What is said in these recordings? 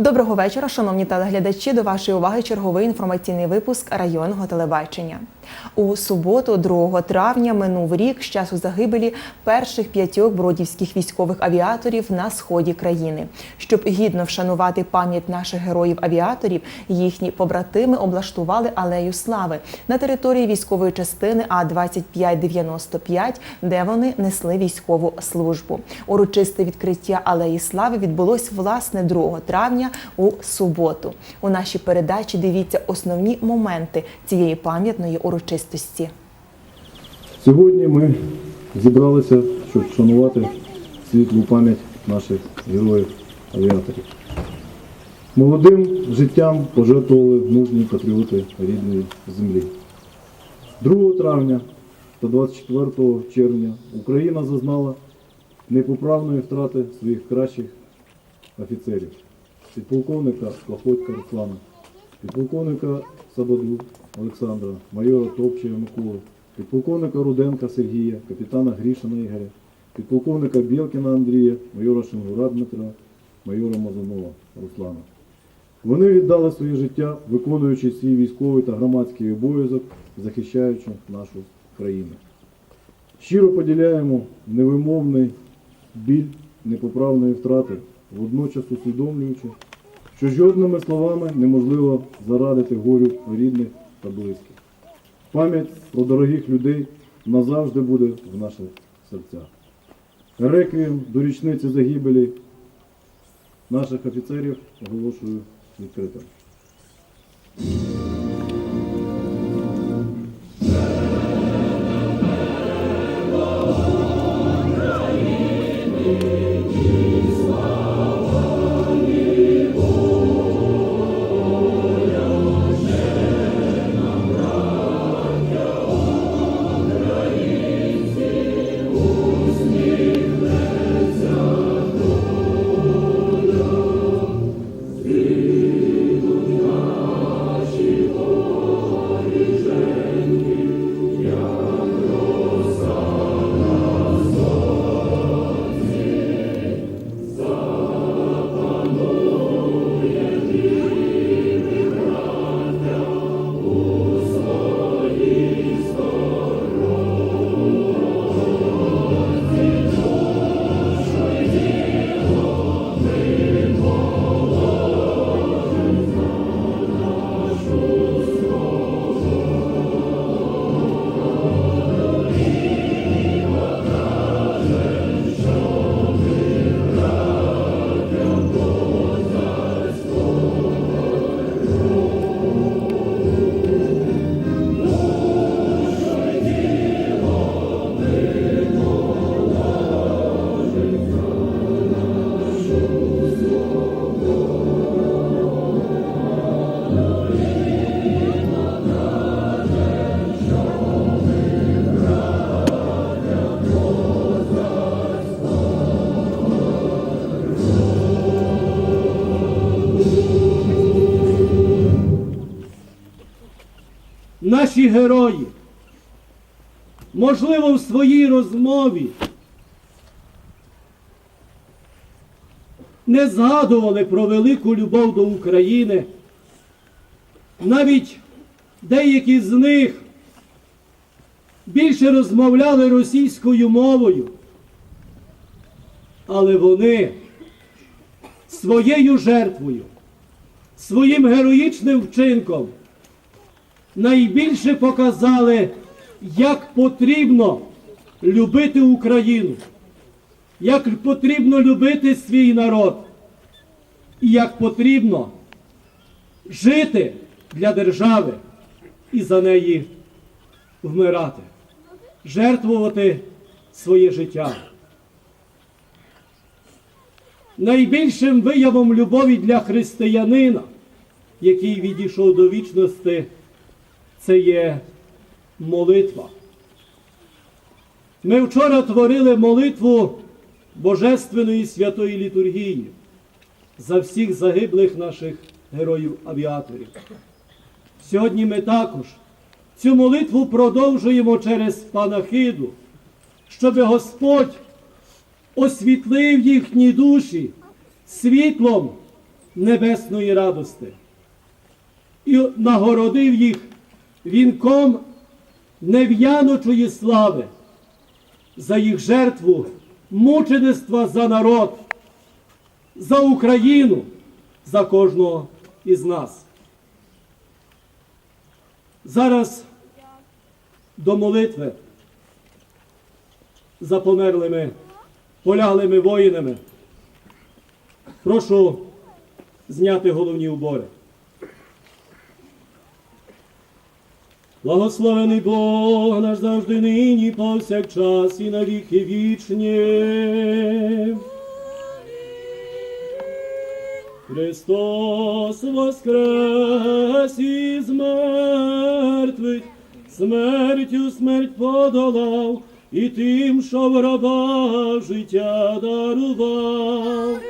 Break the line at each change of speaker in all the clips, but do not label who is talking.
Доброго вечора, шановні телеглядачі. До вашої уваги черговий інформаційний випуск районного телебачення. У суботу, 2 травня, минув рік з часу загибелі перших п'ятьох бродівських військових авіаторів на сході країни. Щоб гідно вшанувати пам'ять наших героїв-авіаторів, їхні побратими облаштували алею слави на території військової частини А 2595 де вони несли військову службу. Урочисте відкриття алеї слави відбулось власне 2 травня у суботу. У нашій передачі дивіться основні моменти цієї пам'ятної урочистості.
Сьогодні ми зібралися, щоб вшанувати світлу пам'ять наших героїв-авіаторів. Молодим життям пожертвували мужні патріоти рідної землі. 2 травня та 24 червня Україна зазнала непоправної втрати своїх кращих офіцерів. Підполковника Плохотька Руслана, підполковника Сабаду Олександра, майора Топчія Миколи, підполковника Руденка Сергія, капітана Грішина Ігоря, підполковника Білкіна Андрія, майора Шенгура Дмитра, майора Мазанова Руслана. Вони віддали своє життя, виконуючи свій військовий та громадський обов'язок, захищаючи нашу країну. Щиро поділяємо невимовний біль непоправної втрати, водночас усвідомлюючи, що жодними словами неможливо зарадити горю рідних та близьких. Пам'ять про дорогих людей назавжди буде в наших серцях. Реквієм до річниці загибелі наших офіцерів оголошую відкритим.
Наші герої, можливо, в своїй розмові не згадували про велику любов до України. Навіть деякі з них більше розмовляли російською мовою, але вони своєю жертвою, своїм героїчним вчинком найбільше показали, як потрібно любити Україну, як потрібно любити свій народ, і як потрібно жити для держави і за неї вмирати, жертвувати своє життя. Найбільшим виявом любові для християнина, який відійшов до вічності, це є молитва. Ми вчора творили молитву Божественної святої літургії за всіх загиблих наших героїв-авіаторів. Сьогодні ми також цю молитву продовжуємо через панахиду, щоб Господь освітлив їхні душі світлом небесної радости і нагородив їх вінком нев'яночої слави за їх жертву мучеництва за народ, за Україну, за кожного із нас. Зараз до молитви за померлими, поляглими воїнами. Прошу зняти головні убори. Благословений Бог наш завжди нині, повсякчас і на віки вічні. Христос воскрес із мертвих, смертю смерть подолав, і тим, що в рабах життя дарував.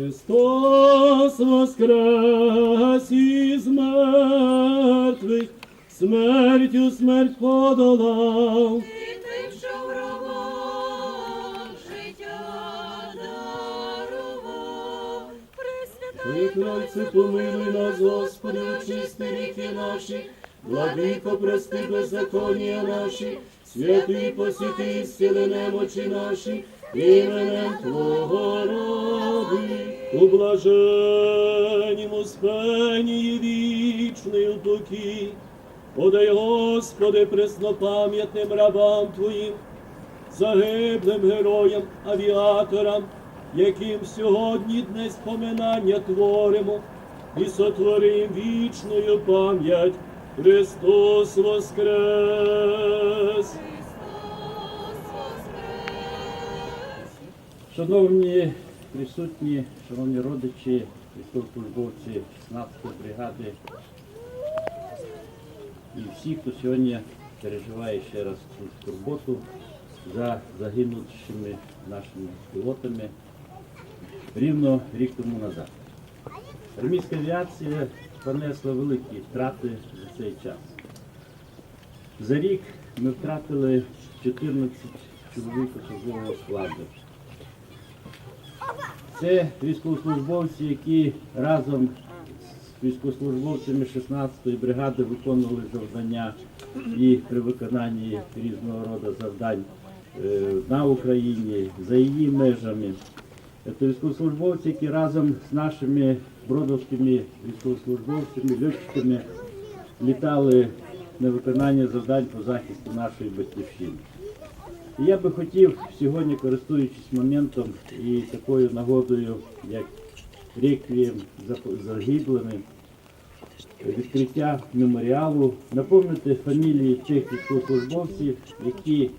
Христос воскрес із мертвих, смертю смерть подолав. І тим, що в гробах життя дарував. Пресвятий
Тройце, помилуй нас, Господи, очисти ріки наші, владико, прости беззаконня наші, святий посіти, зціли немочі наші, іменем Твого ради. У блаженнім успенії вічний упокій, подай, Господи, преснопам'ятним рабам Твоїм, загиблим героям, авіаторам, яким сьогодні дне споминання творимо, і сотворим вічною пам'ять Христос Воскрес!
Христос воскрес.
Шановні присутні, шановні родичі, військовослужбовці 16-ї бригади і всі, хто сьогодні переживає ще раз цю турботу за загинувшими нашими пілотами рівно рік тому назад. Армійська авіація понесла великі втрати за цей час. За рік ми втратили 14 чоловік особового складу. Це військовослужбовці, які разом з військовослужбовцями 16-ї бригади виконували завдання і при виконанні різного роду завдань е, на Україні, за її межами. Це військовослужбовці, які разом з нашими бродовськими військовослужбовцями, льотчиками літали на виконання завдань по захисту нашої батьківщини. Я би хотів сьогодні, користуючись моментом і такою нагодою, як реквієм загиблими, відкриття меморіалу, напомнити фамілії тих військовослужбовців, які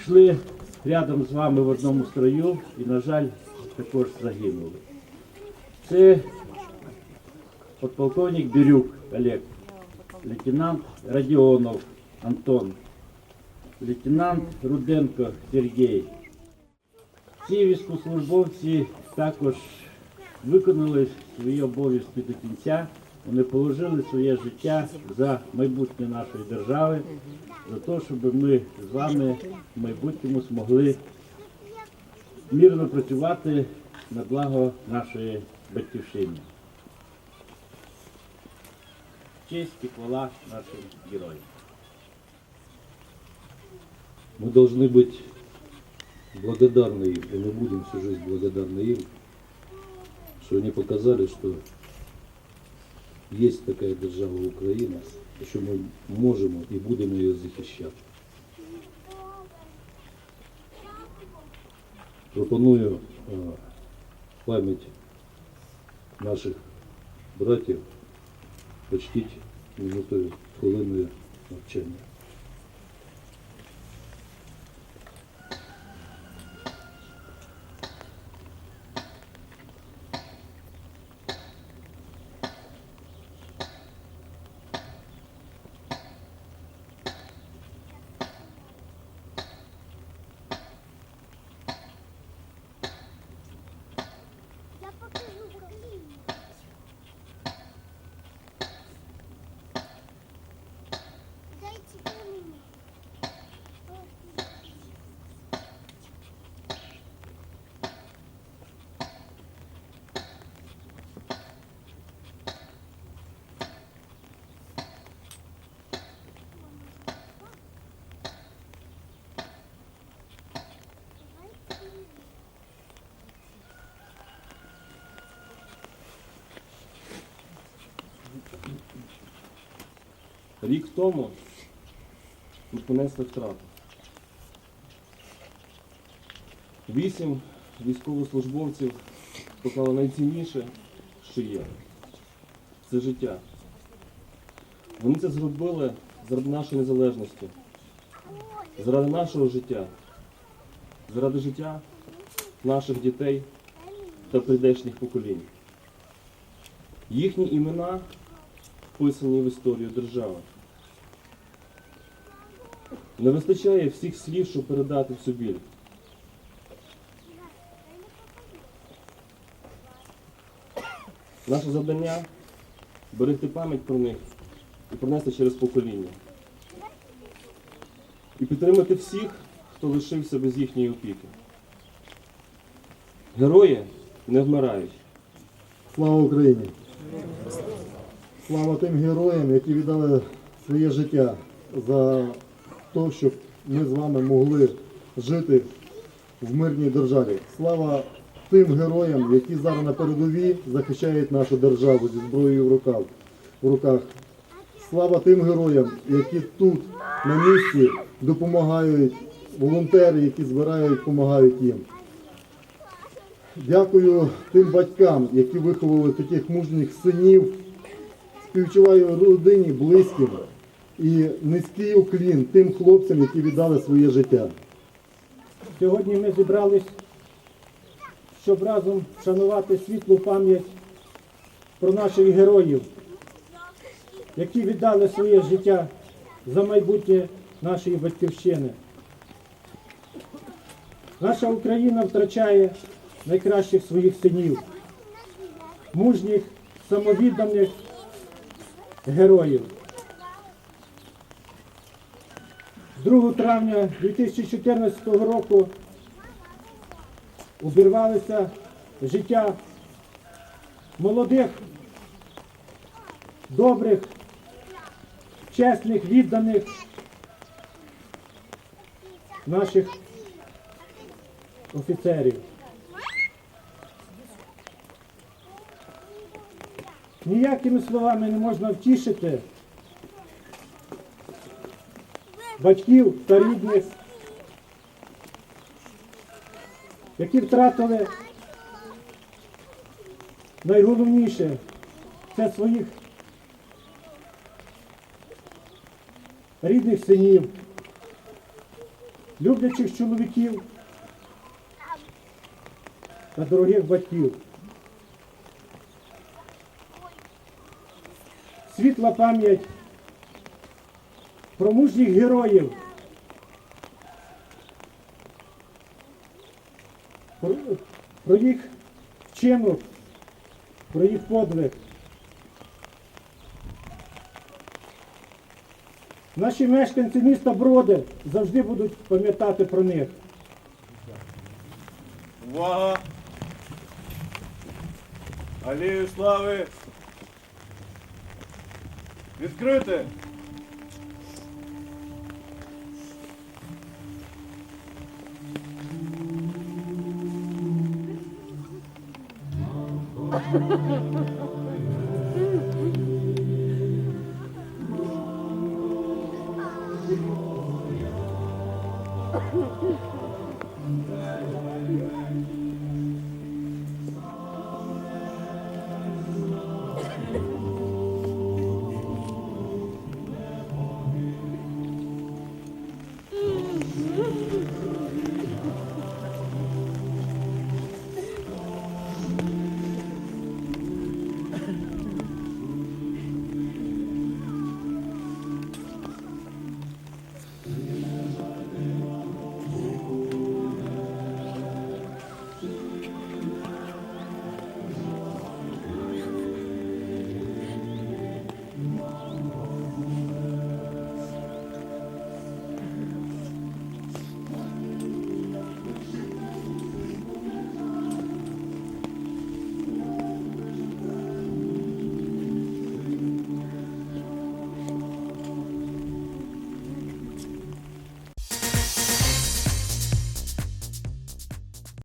йшли рядом з вами в одному строю і, на жаль, також загинули. Це подполковник Бірюк Олег, лейтенант Радіонов Антон, лейтенант Руденко Сергій. Ці військовослужбовці також виконали свої обов'язки до кінця. Вони положили своє життя за майбутнє нашої держави, за те, щоб ми з вами в майбутньому змогли мирно працювати на благо нашої батьківщини. Честь і хвала нашим героям.
Мы должны быть благодарны им, и мы будем всю жизнь благодарны им, что они показали, что есть такая держава Украина, и що ми можемо і будемо її захищати. Пропоную е, пам'ять наших братів почтити минутою хвилиною навчання.
Рік тому ми понесли втрату. Вісім військовослужбовців поклали найцінніше, що є. Це життя. Вони це зробили заради нашої незалежності, заради нашого життя, заради життя наших дітей та прийдешніх поколінь. Їхні імена вписані в історію держави. Не вистачає всіх слів, щоб передати цю біль. Наше завдання берегти пам'ять про них і пронести через покоління. І підтримати всіх, хто лишився без їхньої опіки. Герої не вмирають.
Слава Україні! Слава тим героям, які віддали своє життя за те, щоб ми з вами могли жити в мирній державі. Слава тим героям, які зараз на передовій захищають нашу державу зі зброєю в руках. В руках. Слава тим героям, які тут на місці допомагають, волонтери, які збирають, допомагають їм. Дякую тим батькам, які виховали таких мужніх синів. Співчуваю родині, близьким і низький уклін тим хлопцям, які віддали своє життя.
Сьогодні ми зібрались, щоб разом вшанувати світлу пам'ять про наших героїв, які віддали своє життя за майбутнє нашої батьківщини. Наша Україна втрачає найкращих своїх синів, мужніх, самовідданих героїв. 2 травня 2014 року обірвалося життя молодих, добрих, чесних, відданих наших офіцерів. Ніякими словами не можна втішити батьків та рідних, які втратили найголовніше це своїх рідних синів, люблячих чоловіків та дорогих батьків. Світла пам'ять про мужніх героїв, про, їх вчинок, про їх подвиг. Наші мешканці міста Броди завжди будуть пам'ятати про них.
Увага! Алію слави! Відкрити!